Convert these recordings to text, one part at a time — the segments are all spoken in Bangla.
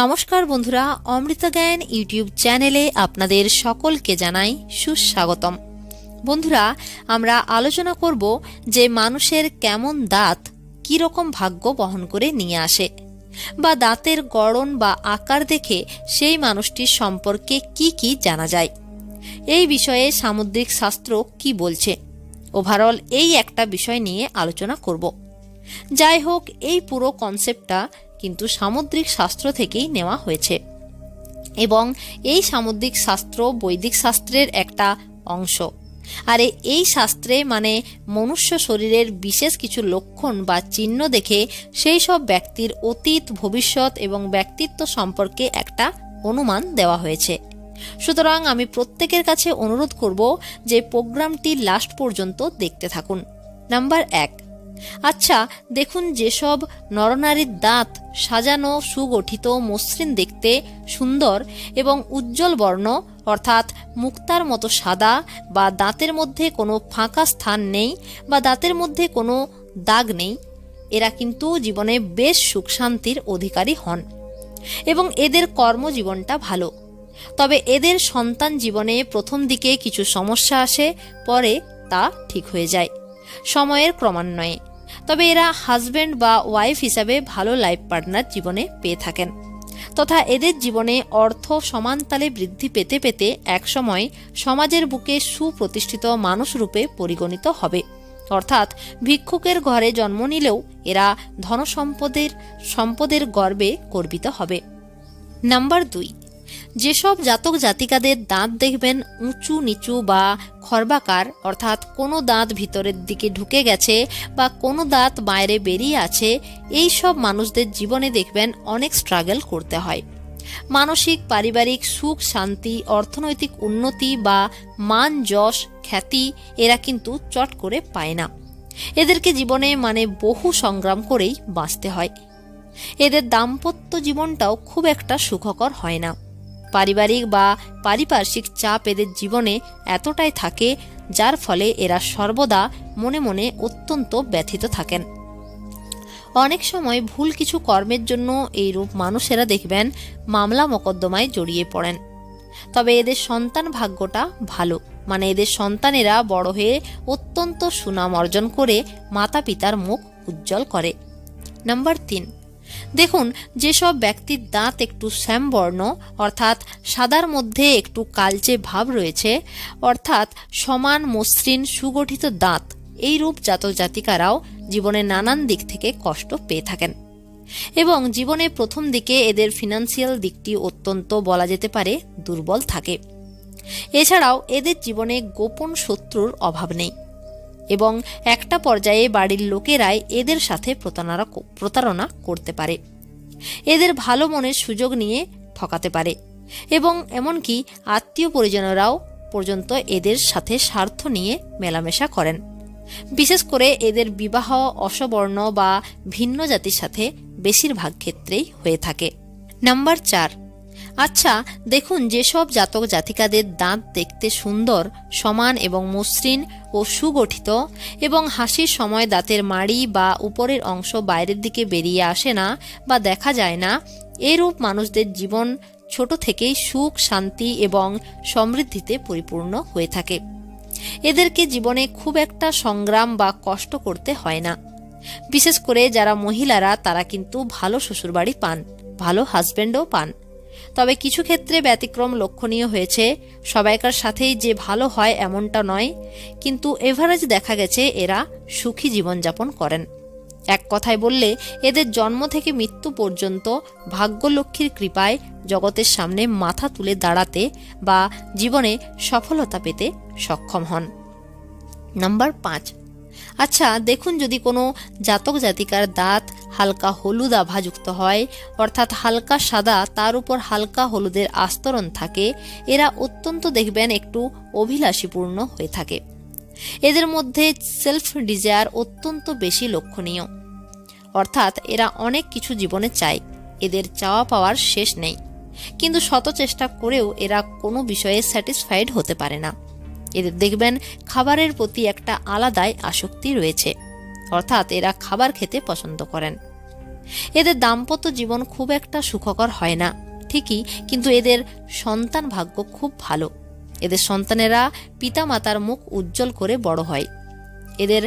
নমস্কার বন্ধুরা, অমৃতা জ্ঞান ইউটিউব চ্যানেলে আপনাদের সকলকে জানাই সুস্বাগতম। বন্ধুরা, আমরা আলোচনা করব যে মানুষের কেমন দাঁত কী রকম ভাগ্য বহন করে নিয়ে আসে বা দাঁতের গড়ন বা আকার দেখে সেই মানুষটির সম্পর্কে কি কি জানা যায়। এই বিষয়ে সামুদ্রিক শাস্ত্র কি বলছে? ওভারঅল এই একটা বিষয় নিয়ে আলোচনা করব। যাই হোক, এই পুরো কনসেপ্টটা কিন্তু সামুদ্রিক শাস্ত্র থেকেই নেওয়া হয়েছে। এবং এই সামুদ্রিক শাস্ত্র বৈদিক শাস্ত্রের একটা অংশ। আর এই শাস্ত্রে মানে মনুষ্য শরীরের বিশেষ কিছু লক্ষণ বা চিহ্ন দেখে সেই সব ব্যক্তির অতীত, ভবিষ্যৎ এবং ব্যক্তিত্ব সম্পর্কে একটা অনুমান দেওয়া হয়েছে। সুতরাং আমি প্রত্যেকের কাছে অনুরোধ করব যে প্রোগ্রামটি লাস্ট পর্যন্ত দেখতে থাকুন। নাম্বার এক আচ্ছা দেখুন যেসব নরনারীর দাঁত সাজানো, সুগঠিত, মসৃণ দেখতে সুন্দর এবং উজ্জ্বল বর্ণ, অর্থাৎ মুক্তার মতো সাদা বা দাঁতের মধ্যে কোনো ফাঁকা স্থান নেই বা দাঁতের মধ্যে কোনো দাগ নেই, এরা কিন্তু জীবনে বেশ সুখ শান্তির অধিকারী হন এবং এদের কর্মজীবনটা ভালো। তবে এদের সন্তান জীবনে প্রথম দিকে কিছু সমস্যা আসে, পরে তা ঠিক হয়ে যায়। সময়ের ক্রমান্বয়ে। তবে এরা হাজব্যান্ড বা ওয়াইফ হিসাবে ভালো লাইফ পার্টনার জীবনে পেয়ে থাকেন। তথা এদের জীবনে অর্থ সমানতালে বৃদ্ধি পেতে পেতে একসময় সমাজের বুকে সুপ্রতিষ্ঠিত মানুষ রূপে পরিগণিত হবে। অর্থাৎ ভিক্ষুকের ঘরে জন্ম নিলেও এরা ধনসম্পদের, সম্পদের গর্বে গর্বিত হবে। নাম্বার দুই। যেসব জাতক জাতিকাদের দাঁত দেখবেন উঁচু নিচু বা খর্বাকার, অর্থাৎ কোনো দাঁত ভিতরের দিকে ঢুকে গেছে বা কোনো দাঁত বাইরে বেরিয়ে আছে, এই সব মানুষদের জীবনে দেখবেন অনেক স্ট্রাগল করতে হয়। মানসিক, পারিবারিক সুখ, শান্তি, অর্থনৈতিক উন্নতি বা মান, যশ, খ্যাতি এরা কিন্তু চট করে পায় না। এদেরকে জীবনে মানে বহু সংগ্রাম করেই বাঁচতে হয়। এদের দাম্পত্য জীবনটাও খুব একটা সুখকর হয় না। পারিবারিক বা পারিপার্শ্বিক চাপ এদের জীবনে এতটাই থাকে, যার ফলে এরা সর্বদা মনে মনে অত্যন্ত ব্যথিত থাকেন। অনেক সময় ভুল কিছু কর্মের জন্য এই রূপ মানুষেরা দেখবেন মামলা মোকদ্দমায় জড়িয়ে পড়েন। তবে এদের সন্তান ভাগ্যটা ভালো মানে এদের সন্তানেরা বড় হয়ে অত্যন্ত সুনাম অর্জন করে মাতা পিতার মুখ উজ্জ্বল করে। নাম্বার তিন দেখুন, যেসব ব্যক্তির দাঁত একটু শ্যামবর্ণ, অর্থাৎ সাদার মধ্যে একটু কালচে ভাব রয়েছে, অর্থাৎ সমান মসৃণ সুগঠিত দাঁত এই রূপ জাতক জাতিকারাও জীবনে নানান দিক থেকে কষ্ট পেয়ে থাকেন। এবং জীবনে প্রথম দিকে এদের ফিনান্সিয়াল দিকটি অত্যন্ত বলা যেতে পারে দুর্বল থাকে। এছাড়াও এদের জীবনে গোপন শত্রুর অভাব নেই। এবং একটা পর্যায়ে বাড়ির লোকেরাই এদের সাথে প্রতারণা করতে পারে। এদের ভালো মনের সুযোগ নিয়ে ঠকাতে পারে এবং এমনকি আত্মীয় পরিজনরাও পর্যন্ত এদের সাথে স্বার্থ নিয়ে মেলামেশা করেন। বিশেষ করে এদের বিবাহ, অসবর্ণ বা ভিন্ন জাতির সাথে বেশিরভাগ ক্ষেত্রেই হয়ে থাকে। নাম্বার চার আচ্ছা দেখুন, যেসব জাতক জাতিকাদের দাঁত দেখতে সুন্দর, সমান এবং মসৃণ ও সুগঠিত এবং হাসির সময় দাঁতের মাড়ি বা উপরের অংশ বাইরের দিকে বেরিয়ে আসে না বা দেখা যায় না, এরূপ মানুষদের জীবন ছোট থেকেই সুখ, শান্তি এবং সমৃদ্ধিতে পরিপূর্ণ হয়ে থাকে। এদেরকে জীবনে খুব একটা সংগ্রাম বা কষ্ট করতে হয় না। বিশেষ করে যারা মহিলারা, তারা কিন্তু ভালো শ্বশুরবাড়ি পান, ভালো হাজব্যান্ডও পান। তবে কিছু ক্ষেত্রে ব্যতিক্রম লক্ষণীয় হয়েছে। সবাইকার সাথেই যে ভালো হয় এমনটা নয়। কিন্তু এভারেজ দেখা গেছে এরা সুখী জীবনযাপন করেন। এক কথায় বললে, এদের জন্ম থেকে মৃত্যু পর্যন্ত ভাগ্যলক্ষ্মীর কৃপায় জগতের সামনে মাথা তুলে দাঁড়াতে বা জীবনে সফলতা পেতে সক্ষম হন। নাম্বার পাঁচ আচ্ছা দেখুন যদি কোনো জাতক জাতিকার দাঁত হালকা হলুদ আভাযুক্ত হয়, অর্থাৎ হালকা সাদা, তার উপর হালকা হলুদের আস্তরণ থাকে, এরা অত্যন্ত দেখবেন একটু অভিলাষীপূর্ণ হয়ে থাকে। এদের মধ্যে সেলফ ডিজায়ার অত্যন্ত বেশি লক্ষণীয়। অর্থাৎ এরা অনেক কিছু জীবনে চায়, এদের চাওয়া পাওয়ার শেষ নেই। কিন্তু শত চেষ্টা করেও এরা কোনো বিষয়ে স্যাটিসফাইড হতে পারে না। এদের দেখবেন খাবারের প্রতি একটা আলাদাই আসক্তি রয়েছে। অর্থাৎ এরা খাবার খেতে পছন্দ করেন। এদের দাম্পত্য জীবন খুব একটা সুখকর হয় না, ঠিকই, কিন্তু এদের সন্তান ভাগ্য খুব ভালো। এদের সন্তানেরা পিতামাতার মুখ উজ্জ্বল করে বড় হয়। এদের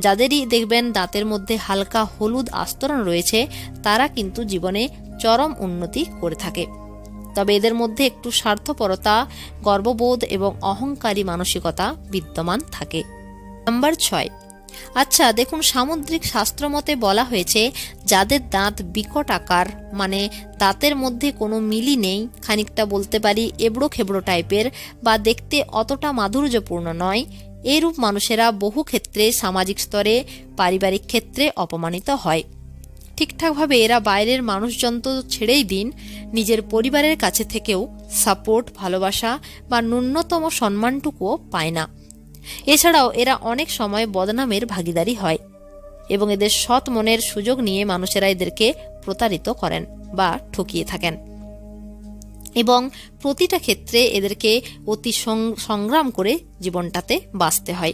যাদেরই দেখবেন দাঁতের মধ্যে হালকা হলুদ আস্তরণ রয়েছে, তারা কিন্তু জীবনে চরম উন্নতি করে থাকে। তবে এদের মধ্যে একটু স্বার্থপরতা, গর্ববোধ এবং অহংকারী মানসিকতা বিদ্যমান থাকে। নাম্বার ছয়। আচ্ছা দেখুন, সামুদ্রিক শাস্ত্র মতে বলা হয়েছে, যাদের দাঁত বিকট আকার মানে দাঁতের মধ্যে কোনো মিলি নেই, খানিকটা বলতে পারি এবড়ো খেবড়ো টাইপের বা দেখতে অতটা মাধুর্যপূর্ণ নয়, এরূপ মানুষেরা বহু ক্ষেত্রে সামাজিক স্তরে, পারিবারিক ক্ষেত্রে অপমানিত হয়। ঠিকঠাকভাবে এরা বাইরের মানুষজন তো ছেড়েই দিন, নিজের পরিবারের কাছে থেকেও সাপোর্ট, ভালোবাসা বা ন্যূনতম সম্মানটুকুও পায় না। এছাড়াও এরা অনেক সময় বদনামের ভাগিদারি হয় এবং এদের সৎ মনের সুযোগ নিয়ে মানুষেরা এদেরকে প্রতারিত করেন বা ঠকিয়ে থাকেন। এবং প্রতিটা ক্ষেত্রে এদেরকে অতি সংগ্রাম করে জীবনটাতে বাঁচতে হয়।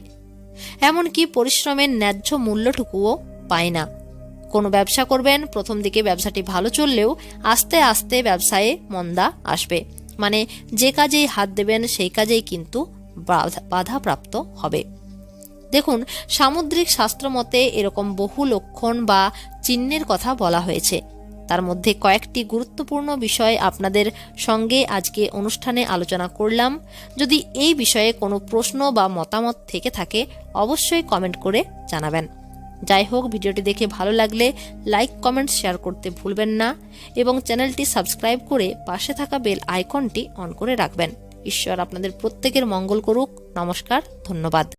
এমনকি পরিশ্রমের ন্যায্য মূল্যটুকুও পায় না। কোনো ব্যবসা করবেন, প্রথম দিকে ব্যবসাটি ভালো চললেও আস্তে আস্তে ব্যবসায়ে মন্দা আসবে। মানে যে কাজেই হাত দেবেন সেই কাজেই কিন্তু বাধা- বাধাপ্রাপ্ত হবে। দেখুন, সামুদ্রিক শাস্ত্র মতে এরকম বহু লক্ষণ বা চিহ্নের কথা বলা হয়েছে। তার মধ্যে কয়েকটি গুরুত্বপূর্ণ বিষয় আপনাদের সঙ্গে আজকে অনুষ্ঠানে আলোচনা করলাম। যদি এই বিষয়ে কোনো প্রশ্ন বা মতামত থেকে থাকে, অবশ্যই কমেন্ট করে জানাবেন। যাই হোক, ভিডিওটি দেখে ভালো লাগলে লাইক, কমেন্ট, শেয়ার করতে ভুলবেন না এবং চ্যানেলটি সাবস্ক্রাইব করে পাশে থাকা বেল আইকনটি অন করে রাখবেন। ঈশ্বর আপনাদের প্রত্যেকের মঙ্গল করুক। নমস্কার, ধন্যবাদ।